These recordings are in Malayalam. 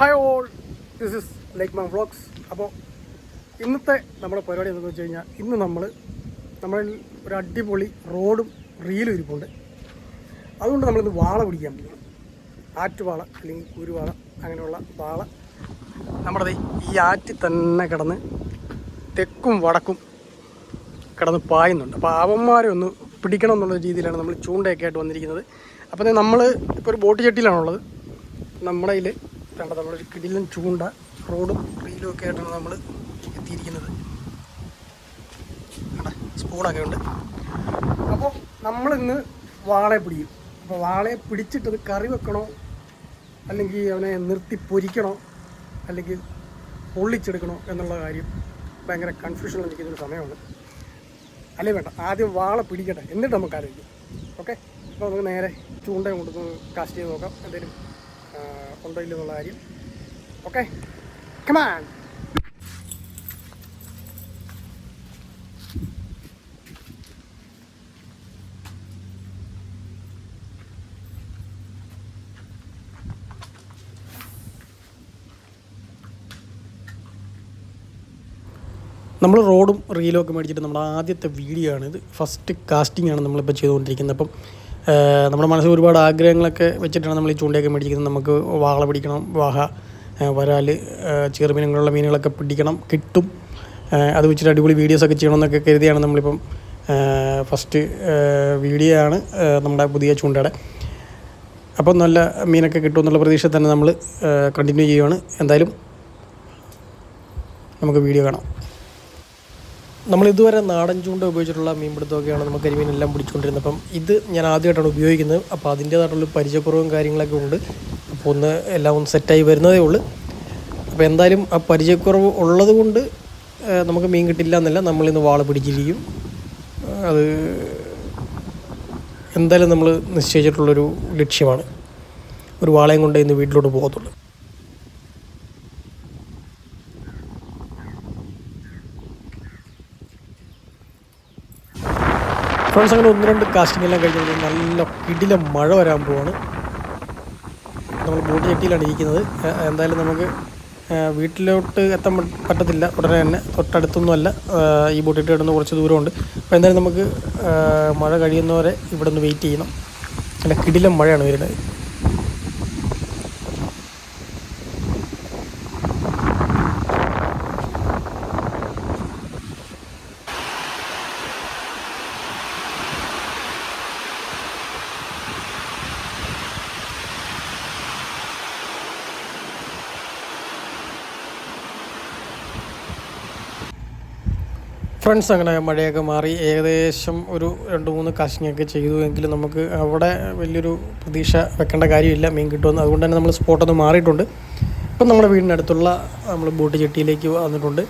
Hi all this is like my vlogs അപ്പോൾ ഇന്നത്തെ നമ്മുടെ പരിപാടി എന്താണെന്ന് വെച്ച് കഴിഞ്ഞാൽ ഇന്ന് നമ്മൾ നമ്മളിൽ ഒരു അടിപൊളി റോഡും റീലും ഇരിപ്പുണ്ട്. അതുകൊണ്ട് നമ്മളിന്ന് വാള പിടിക്കാൻ പോകും ആറ്റുവാള അല്ലെങ്കിൽ കുരുവാള അങ്ങനെയുള്ള വാള. നമ്മുടെ ഈ ആറ്റിൽ തന്നെ കിടന്ന് തെക്കും വടക്കും കിടന്ന് പായുന്നുണ്ട്. അപ്പോൾ അവന്മാരെ ഒന്ന് പിടിക്കണം എന്നുള്ള രീതിയിലാണ് നമ്മൾ ചൂണ്ടയൊക്കെ ആയിട്ട് വന്നിരിക്കുന്നത്. അപ്പോൾ നമ്മൾ ഇപ്പോൾ ഒരു ബോട്ട് ചട്ടിയിലാണുള്ളത്. നമ്മുടെ കയ്യിൽ വേണ്ട നമ്മളൊരു കിടിലൻ ചൂണ്ട റോഡും റീലും ഒക്കെ ആയിട്ടാണ് നമ്മൾ എത്തിയിരിക്കുന്നത്. സ്പൂണൊക്കെ ഉണ്ട്. അപ്പോൾ നമ്മളിന്ന് വാളയെ പിടിക്കും. അപ്പോൾ വാളയെ പിടിച്ചിട്ടത് കറി വെക്കണോ? അല്ലെങ്കിൽ അവനെ നിർത്തി പൊരിക്കണോ? അല്ലെങ്കിൽ പൊള്ളിച്ചെടുക്കണോ എന്നുള്ള കാര്യം ഭയങ്കര കൺഫ്യൂഷനിൽ നിൽക്കുന്നൊരു സമയമാണ്. അല്ലേ വേണ്ട ആദ്യം വാള പിടിക്കട്ടെ. എന്നിട്ട് നമുക്ക് ആലോചിക്കാം. ഓക്കെ അപ്പോൾ നമുക്ക് നേരെ ചൂണ്ട കൊണ്ട് കാസ്റ്റ് ചെയ്ത് നോക്കാം. എന്തെങ്കിലും ആ, ഇല്ലെന്നുള്ള കാര്യം ഓക്കെ കമാൻ നമ്മൾ റോഡും റീലും ഒക്കെ മേടിച്ചിട്ട് നമ്മുടെ ആദ്യത്തെ വീഡിയോ ആണ് ഇത് ഫസ്റ്റ് കാസ്റ്റിംഗ് ആണ് നമ്മളിപ്പോൾ ചെയ്തുകൊണ്ടിരിക്കുന്നത്. അപ്പം നമ്മുടെ മനസ്സിൽ ഒരുപാട് ആഗ്രഹങ്ങളൊക്കെ വെച്ചിട്ടാണ് നമ്മൾ ഈ ചൂണ്ടയൊക്കെ മേടിക്കുന്നത്. നമുക്ക് വാള പിടിക്കണം വാഹ വരാൽ ചെറുമീനങ്ങളുള്ള മീനുകളൊക്കെ പിടിക്കണം കിട്ടും. അത് വെച്ചിട്ട് അടിപൊളി വീഡിയോസൊക്കെ ചെയ്യണമെന്നൊക്കെ കരുതിയാണ് നമ്മളിപ്പം ഫസ്റ്റ് വീഡിയോ ആണ് നമ്മുടെ പുതിയ ചൂണ്ടയുടെ. അപ്പം നല്ല മീനൊക്കെ കിട്ടുമെന്നുള്ള പ്രതീക്ഷ തന്നെ നമ്മൾ കണ്ടിന്യൂ ചെയ്യുകയാണ് എന്തായാലും നമുക്ക് വീഡിയോ കാണാം. നമ്മൾ ഇതുവരെ നാടൻ ചൂണ്ട ഉപയോഗിച്ചിട്ടുള്ള മീൻപിടുത്തമൊക്കെയാണ് നമുക്ക് കരിമീനെല്ലാം പിടിച്ചുകൊണ്ടിരുന്നത്. അപ്പം ഇത് ഞാൻ ആദ്യമായിട്ടാണ് ഉപയോഗിക്കുന്നത്. അപ്പോൾ അതിന്റേതായിട്ടുള്ള പരിചയക്കുറവും കാര്യങ്ങളൊക്കെ ഉണ്ട്. അപ്പോൾ ഒന്ന് എല്ലാം ഒന്ന് സെറ്റായി വരുന്നതേ ഉള്ളൂ. അപ്പോൾ എന്തായാലും ആ പരിചയക്കുറവ് ഉള്ളത് കൊണ്ട് നമുക്ക് മീൻ കിട്ടില്ല എന്നല്ല. നമ്മളിന്ന് വാള പിടിച്ചിരിക്കും. അത് എന്തായാലും നമ്മൾ നിശ്ചയിച്ചിട്ടുള്ളൊരു ലക്ഷ്യമാണ്. ഒരു വാളയും കൊണ്ട് ഇന്ന് വീട്ടിലോട്ട് പോകത്തുള്ളൂ. ഫ്രണ്ട്സ് അങ്ങനെ ഒന്ന് രണ്ട് കാസ്റ്റിംഗ് എല്ലാം കഴിഞ്ഞപ്പോൾ നല്ല കിടില മഴ വരാൻ പോവാണ്. നമ്മൾ ബോട്ട് ചട്ടിയിലാണ് ഇരിക്കുന്നത്. എന്തായാലും നമുക്ക് വീട്ടിലോട്ട് എത്താൻ പറ്റത്തില്ല. ഉടനെ തന്നെ തൊട്ടടുത്തൊന്നുമല്ല. ഈ ബോട്ട് ചട്ടി കിടന്ന് കുറച്ച് ദൂരമുണ്ട്. അപ്പോൾ എന്തായാലും നമുക്ക് മഴ കഴിയുന്നവരെ ഇവിടെ നിന്ന് വെയിറ്റ് ചെയ്യണം. നല്ല കിടിലം മഴയാണ് വരുന്നത്. ഫ്രണ്ട്സ് അങ്ങനെ മഴയൊക്കെ മാറി ഏകദേശം ഒരു രണ്ട് മൂന്ന് കാശിങ്ങൊക്കെ ചെയ്തു എങ്കിലും നമുക്ക് അവിടെ വലിയൊരു പ്രതീക്ഷ വെക്കേണ്ട കാര്യമില്ല. മീൻ കിട്ടുമെന്ന്. അതുകൊണ്ട് തന്നെ നമ്മൾ സ്പോട്ടൊന്ന് മാറിയിട്ടുണ്ട്. ഇപ്പം നമ്മുടെ വീടിനടുത്തുള്ള നമ്മൾ ബോട്ട് ജെട്ടിയിലേക്ക് വന്നിട്ടുണ്ട്.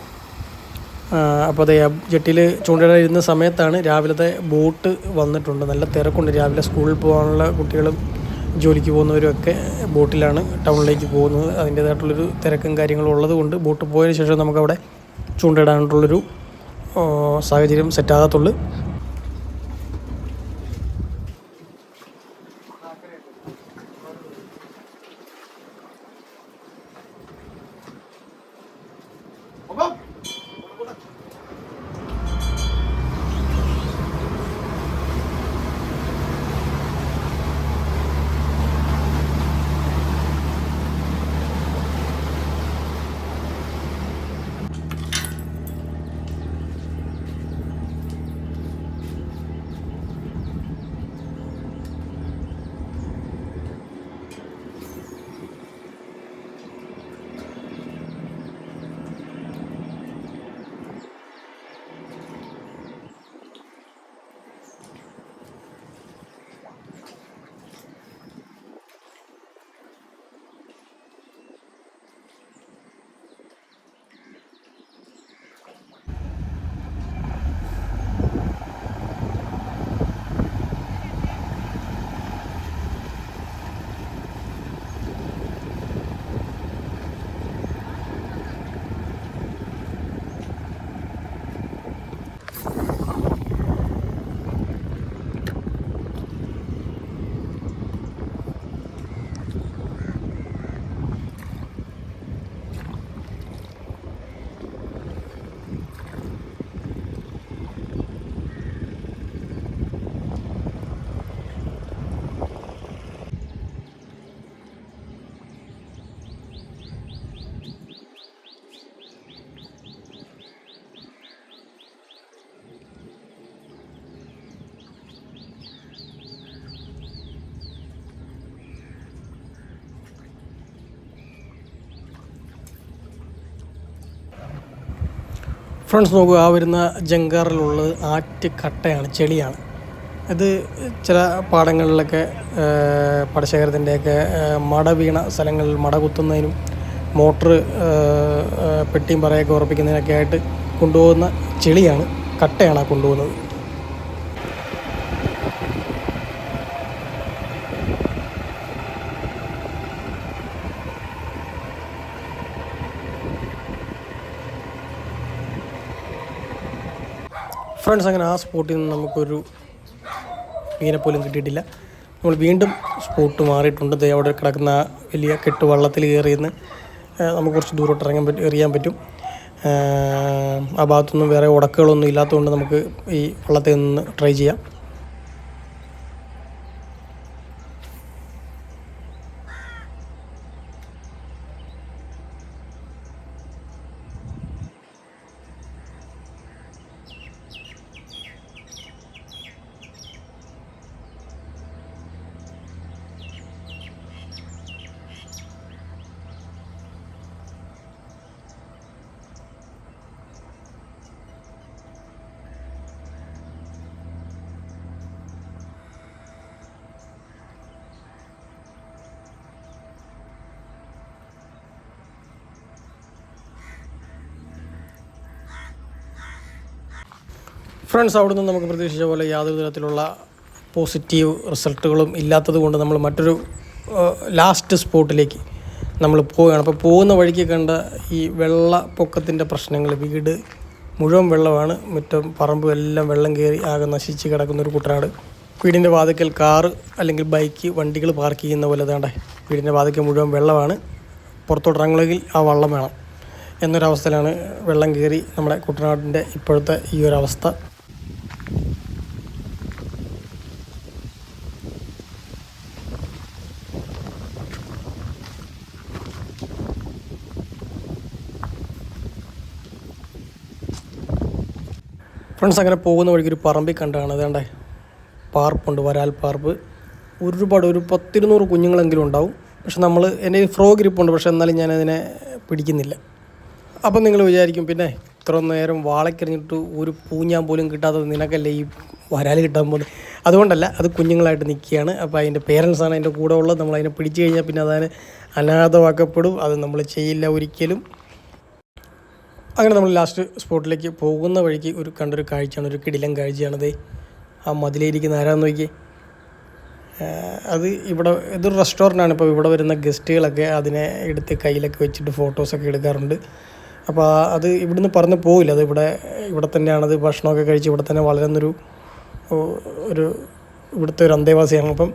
അപ്പോൾ അതെ ജെട്ടിയിൽ ചൂണ്ടയിടുന്ന സമയത്താണ് രാവിലത്തെ ബോട്ട് വന്നിട്ടുണ്ട്. നല്ല തിരക്കുണ്ട്. രാവിലെ സ്കൂളിൽ പോകാനുള്ള കുട്ടികളും ജോലിക്ക് പോകുന്നവരും ഒക്കെ ബോട്ടിലാണ് ടൗണിലേക്ക് പോകുന്നത്. അതിന്റേതായിട്ടുള്ളൊരു തിരക്കും കാര്യങ്ങളും ഉള്ളതുകൊണ്ട് ബോട്ട് പോയതിന് ശേഷം നമുക്കവിടെ ചൂണ്ടയിടാനായിട്ടുള്ളൊരു ആ, സാഹചര്യം സെറ്റാകത്തുള്ളൂ ഫ്രണ്ട്സ് നോക്കുക ആ വരുന്ന ജങ്കാറിലുള്ളത് ആറ്റുകട്ടയാണ് ചെളിയാണ്. ഇത് ചില പാടങ്ങളിലൊക്കെ പടശേഖരത്തിന്റെയൊക്കെ മട വീണ സ്ഥലങ്ങളിൽ മട കുത്തുന്നതിനും മോട്ടർ പെട്ടിയും പറയൊക്കെ ഉറപ്പിക്കുന്നതിനൊക്കെ ആയിട്ട് കൊണ്ടുപോകുന്ന ചെളിയാണ് കട്ടയാണ് ആ കൊണ്ടുപോകുന്നത്. ഫ്രണ്ട്സ് അങ്ങനെ ആ സ്പോട്ടിൽ നിന്ന് നമുക്കൊരു മീനെ പോലും കിട്ടിയിട്ടില്ല. നമ്മൾ വീണ്ടും സ്പോട്ട് മാറിയിട്ടുണ്ട്. ദേ അവിടെ കിടക്കുന്ന വലിയ കെട്ട് വള്ളത്തിൽ കയറിയെന്ന് നമുക്ക് കുറച്ച് ദൂരോട്ട് ഇറങ്ങാൻ പറ്റും എറിയാൻ പറ്റും. ആ, ഭാഗത്തൊന്നും വേറെ ഉടക്കുകളൊന്നും ഇല്ലാത്തതുകൊണ്ട് നമുക്ക് ഈ വള്ളത്തിൽ നിന്ന് ട്രൈ ചെയ്യാം. ഫ്രണ്ട്സ് അവിടുന്ന് നമുക്ക് പ്രതീക്ഷിച്ച പോലെ യാതൊരു തരത്തിലുള്ള പോസിറ്റീവ് റിസൾട്ടുകളും ഇല്ലാത്തത് കൊണ്ട് നമ്മൾ മറ്റൊരു ലാസ്റ്റ് സ്പോട്ടിലേക്ക് നമ്മൾ പോവുകയാണ്. അപ്പോൾ പോകുന്ന വഴിക്ക് കണ്ട ഈ വെള്ളപ്പൊക്കത്തിന്റെ പ്രശ്നങ്ങൾ വീട് മുഴുവൻ വെള്ളമാണ് മുറ്റം പറമ്പും എല്ലാം വെള്ളം കയറി ആകെ നശിച്ച് കിടക്കുന്ന ഒരു കുട്ടനാട്. വീടിന്റെ വാതിക്കൽ കാറ് അല്ലെങ്കിൽ ബൈക്ക് വണ്ടികൾ പാർക്ക് ചെയ്യുന്ന പോലെ തേണ്ടേ വീടിന്റെ വാതിക്കൽ മുഴുവൻ വെള്ളമാണ്. പുറത്തോട്ട് ഇറങ്ങണമെങ്കിൽ ആ വള്ളം വേണം. എന്നൊരവസ്ഥയിലാണ് വെള്ളം കയറി നമ്മുടെ കുട്ടനാടിന്റെ ഇപ്പോഴത്തെ ഈ ഒരു അവസ്ഥ. ഫ്രണ്ട്സ് അങ്ങനെ പോകുന്ന വഴിക്ക് ഒരു പറമ്പിൽ കണ്ടാണ്. അതേണ്ടേ പാർപ്പുണ്ട് വരാൽ പാർപ്പ്. ഒരുപാട് ഒരു പത്തിരുന്നൂറ് കുഞ്ഞുങ്ങളെങ്കിലും ഉണ്ടാവും. പക്ഷെ നമ്മൾ എന്റെ ഫ്രോ ഗ്രിപ്പുണ്ട് പക്ഷെ എന്നാലും അതിനെ പിടിക്കുന്നില്ല. അപ്പം നിങ്ങൾ വിചാരിക്കും പിന്നെ ഇത്ര നേരം വാളക്കെറിഞ്ഞിട്ട് ഒരു പൂഞ്ഞാൻ പോലും കിട്ടാത്തത് നിനക്കല്ലേ ഈ വരാൽ കിട്ടാൻ പോലും അതുകൊണ്ടല്ല അത് കുഞ്ഞുങ്ങളായിട്ട് നിൽക്കുകയാണ്. അപ്പോൾ അതിന്റെ പേരൻസാണ് അതിന്റെ കൂടെ ഉള്ളത്. നമ്മൾ അതിനെ പിടിച്ചു കഴിഞ്ഞാൽ പിന്നെ അതിന് അനാഥമാക്കപ്പെടും. അത് നമ്മൾ ചെയ്യില്ല ഒരിക്കലും. അങ്ങനെ നമ്മൾ ലാസ്റ്റ് സ്പോട്ടിലേക്ക് പോകുന്ന വഴിക്ക് ഒരു കണ്ടൊരു കാഴ്ചയാണ് ഒരു കിടിലം കാഴ്ചയാണത് ആ മതിലിരിക്കുന്ന ആരാന്ന് നോക്കി. അത് ഇവിടെ ഇതൊരു റെസ്റ്റോറന്റാണ് ഇപ്പോൾ ഇവിടെ വരുന്ന ഗസ്റ്റുകളൊക്കെ അതിനെ എടുത്ത് കയ്യിലൊക്കെ വെച്ചിട്ട് ഫോട്ടോസൊക്കെ എടുക്കാറുണ്ട്. അപ്പോൾ അത് ഇവിടുന്ന് പറഞ്ഞ് പോവില്ല. അത് ഇവിടെ ഇവിടെ തന്നെയാണത്. ഭക്ഷണമൊക്കെ കഴിച്ച് ഇവിടെ തന്നെ വളരുന്നൊരു ഒരു ഇവിടുത്തെ ഒരു അന്തേവാസിയാണ്. അപ്പം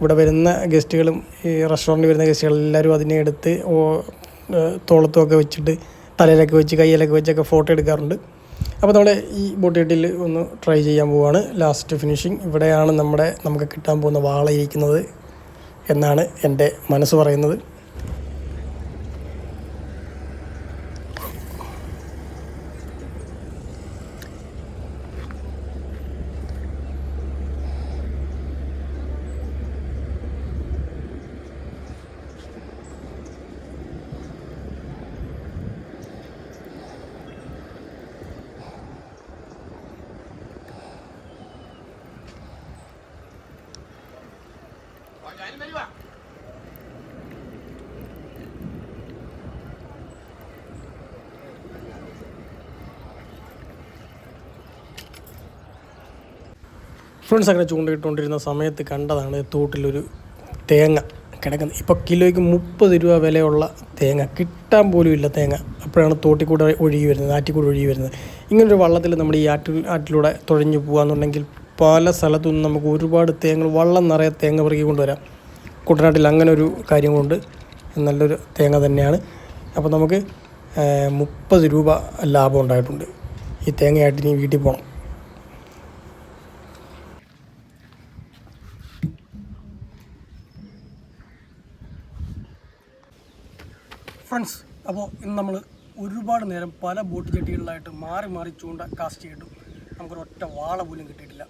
ഇവിടെ വരുന്ന ഗസ്റ്റുകളും ഈ റെസ്റ്റോറന്റിൽ വരുന്ന ഗസ്റ്റുകൾ എല്ലാവരും അതിനെ എടുത്ത് തോളത്തുമൊക്കെ വെച്ചിട്ട് തലയിലൊക്കെ വെച്ച് കയ്യിലൊക്കെ വെച്ചൊക്കെ ഫോട്ടോ എടുക്കാറുണ്ട്. അപ്പോൾ നമ്മൾ ഈ ബോട്ടിട്ടിൽ ഒന്ന് ട്രൈ ചെയ്യാൻ പോവുകയാണ് ലാസ്റ്റ് ഫിനിഷിങ് ഇവിടെയാണ് നമ്മുടെ നമുക്ക് കിട്ടാൻ പോകുന്ന വാള ഇരിക്കുന്നത് എന്നാണ് എന്റെ മനസ്സ് പറയുന്നത്. ഫ്രണ്ട്സ് അങ്ങനെ ചൂണ്ടയിട്ടുകൊണ്ടിരുന്ന സമയത്ത് കണ്ടതാണ് തോട്ടിലൊരു തേങ്ങ കിടക്കുന്നത്. ഇപ്പോൾ കിലോയ്ക്ക് മുപ്പത് രൂപ വിലയുള്ള തേങ്ങ. കിട്ടാൻ പോലും ഇല്ല തേങ്ങ. അപ്പോഴാണ് തോട്ടിൽ കൂടെ ഒഴുകി വരുന്നത് ആറ്റിക്കൂടെ ഒഴുകി വരുന്നത്. ഇങ്ങനൊരു വള്ളത്തിൽ നമ്മൾ ഈ ആറ്റിൽ ആറ്റിലൂടെ തുഴഞ്ഞു പോകാന്നുണ്ടെങ്കിൽ പല സ്ഥലത്തു നിന്നും നമുക്ക് ഒരുപാട് തേങ്ങ വള്ളം നിറയെ തേങ്ങ പെറുക്കി കൊണ്ടുവരാം. കുട്ടനാട്ടിൽ അങ്ങനെ ഒരു കാര്യം കൊണ്ട് നല്ലൊരു തേങ്ങ തന്നെയാണ്. അപ്പോൾ നമുക്ക് മുപ്പത് രൂപ ലാഭം ഉണ്ടായിട്ടുണ്ട്. ഈ തേങ്ങയായിട്ട് ഇനി വീട്ടിൽ പോകണം ഫ്രണ്ട്സ് അപ്പോൾ ഇന്ന് നമ്മൾ ഒരുപാട് നേരം പല ബോട്ട് ചെട്ടികളിലായിട്ട് മാറി മാറി ചൂണ്ട കാസ്റ്റ് ചെയ്തിട്ടു നമുക്കൊരൊറ്റ വാള പോലും കിട്ടിയിട്ടില്ല.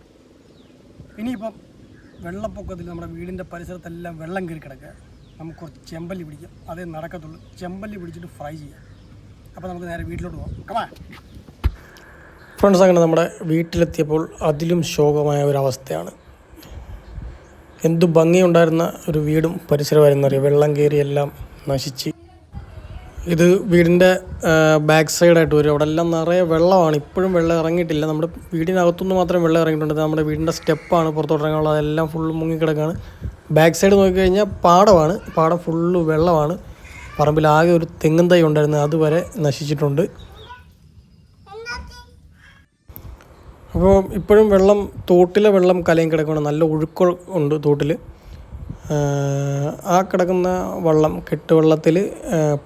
ഇനിയിപ്പം വെള്ളപ്പൊക്കത്തിൽ നമ്മുടെ വീടിന്റെ പരിസരത്തെല്ലാം വെള്ളം കയറി കിടക്കുക. നമുക്ക് കുറച്ച് ചെമ്പല്ലി പിടിക്കാം. അതേ നടക്കത്തുള്ളൂ. ചെമ്പല്ലി പിടിച്ചിട്ട് ഫ്രൈ ചെയ്യാം. അപ്പോൾ നമുക്ക് നേരെ വീട്ടിലോട്ട് പോകാം കമാ ഫ്രണ്ട്സ് അങ്ങനെ നമ്മുടെ വീട്ടിലെത്തിയപ്പോൾ അതിലും ശോകമായ ഒരവസ്ഥയാണ് എന്തു ഭംഗിയുണ്ടായിരുന്ന ഒരു വീടും പരിസരമായിരുന്നു അറിയാം വെള്ളം കയറിയെല്ലാം നശിച്ച് ഇത് വീടിന്റെ ബാക്ക് സൈഡായിട്ട് വരും. അവിടെ എല്ലാം നിറയെ വെള്ളമാണ്. ഇപ്പോഴും വെള്ളം ഇറങ്ങിയിട്ടില്ല. നമ്മുടെ വീടിനകത്തുനിന്ന് മാത്രം വെള്ളം ഇറങ്ങിയിട്ടുണ്ട്. നമ്മുടെ വീടിന്റെ സ്റ്റെപ്പാണ്. പുറത്തോട്ട് ഇറങ്ങാനുള്ളത് അതെല്ലാം ഫുള്ള് മുങ്ങിക്കിടക്കാണ്. ബാക്ക് സൈഡ് നോക്കിക്കഴിഞ്ഞാൽ പാടമാണ്. പാടം ഫുള്ള് വെള്ളമാണ്. പറമ്പിൽ ആകെ ഒരു തെങ്ങും തൈ ഉണ്ടായിരുന്നു. അതുവരെ നശിച്ചിട്ടുണ്ട്. അപ്പോൾ ഇപ്പോഴും വെള്ളം തോട്ടിലെ വെള്ളം കലയും കിടക്കുകയാണ് നല്ല ഒഴുക്ക് ഉണ്ട് തോട്ടിൽ ആ കിടക്കുന്ന വള്ളം കെട്ടുവള്ളത്തിൽ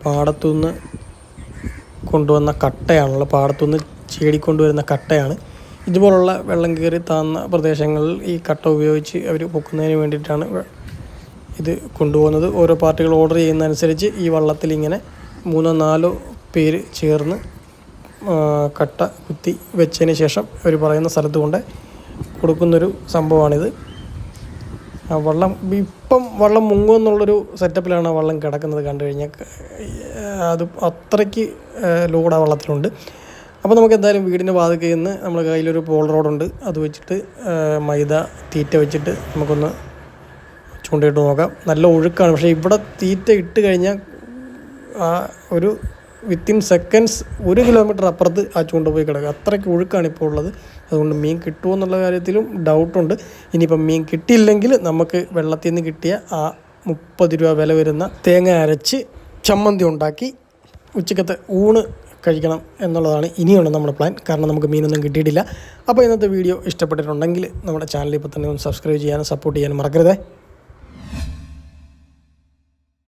പാടത്തുനിന്ന് കൊണ്ടുവന്ന കട്ടയാണല്ലോ പാടത്തുനിന്ന് ചേടിക്കൊണ്ടുവരുന്ന കട്ടയാണ്. ഇതുപോലുള്ള വെള്ളം കയറി താന്ന പ്രദേശങ്ങളിൽ ഈ കട്ട ഉപയോഗിച്ച് അവർ പൊക്കുന്നതിന് വേണ്ടിയിട്ടാണ് ഇത് കൊണ്ടുപോകുന്നത്. ഓരോ പാർട്ടികൾ ഓർഡർ ചെയ്യുന്നതനുസരിച്ച് ഈ വള്ളത്തിൽ ഇങ്ങനെ മൂന്നോ നാലോ പേര് ചേർന്ന് കട്ട കുത്തി വെച്ചതിന് ശേഷം അവർ പറയുന്ന സ്ഥലത്ത് കൊണ്ട് കൊടുക്കുന്നൊരു സംഭവമാണിത്. വള്ളം ഇപ്പം വള്ളം മുങ്ങുമെന്നുള്ളൊരു സെറ്റപ്പിലാണ് ആ വള്ളം കിടക്കുന്നത് കണ്ടു കഴിഞ്ഞാൽ. അത് അത്രയ്ക്ക് ലോഡ് ആ വള്ളത്തിലുണ്ട്. അപ്പോൾ നമുക്ക് എന്തായാലും വീടിന്റെ വാതിക്കൽ നിന്ന് നമ്മൾ കയ്യിലൊരു പോൾ റോഡുണ്ട് അത് വെച്ചിട്ട് മൈദ തീറ്റ വെച്ചിട്ട് നമുക്കൊന്ന് ചൂണ്ടയിട്ട് നോക്കാം. നല്ല ഒഴുക്കാണ്. പക്ഷേ ഇവിടെ തീറ്റ ഇട്ട് കഴിഞ്ഞാൽ ആ ഒരു വിത്തിൻ സെക്കൻഡ്സ് ഒരു കിലോമീറ്റർ അപ്പുറത്ത് ആ ചൂണ്ട പോയി കിടക്കുക. അത്രയ്ക്ക് ഒഴുക്കാണ് ഇപ്പോൾ ഉള്ളത്. അതുകൊണ്ട് മീൻ കിട്ടുമോ എന്നുള്ള കാര്യത്തിലും ഡൗട്ടുണ്ട് ഇനിയിപ്പം മീൻ കിട്ടിയില്ലെങ്കിൽ നമുക്ക് വെള്ളത്തിൽ നിന്ന് കിട്ടിയ ആ മുപ്പത് രൂപ വില വരുന്ന തേങ്ങ അരച്ച് ചമ്മന്തി ഉണ്ടാക്കി ഉച്ചക്കത്തെ ഊണ് കഴിക്കണം എന്നുള്ളതാണ് ഇനിയുള്ള നമ്മുടെ പ്ലാൻ കാരണം നമുക്ക് മീനൊന്നും കിട്ടിയിട്ടില്ല. അപ്പോൾ ഇന്നത്തെ വീഡിയോ ഇഷ്ടപ്പെട്ടിട്ടുണ്ടെങ്കിൽ നമ്മുടെ ചാനൽ ഇപ്പോൾ തന്നെ ഒന്ന് സബ്സ്ക്രൈബ് ചെയ്യാനും സപ്പോർട്ട് ചെയ്യാനും മറക്കരുതേ.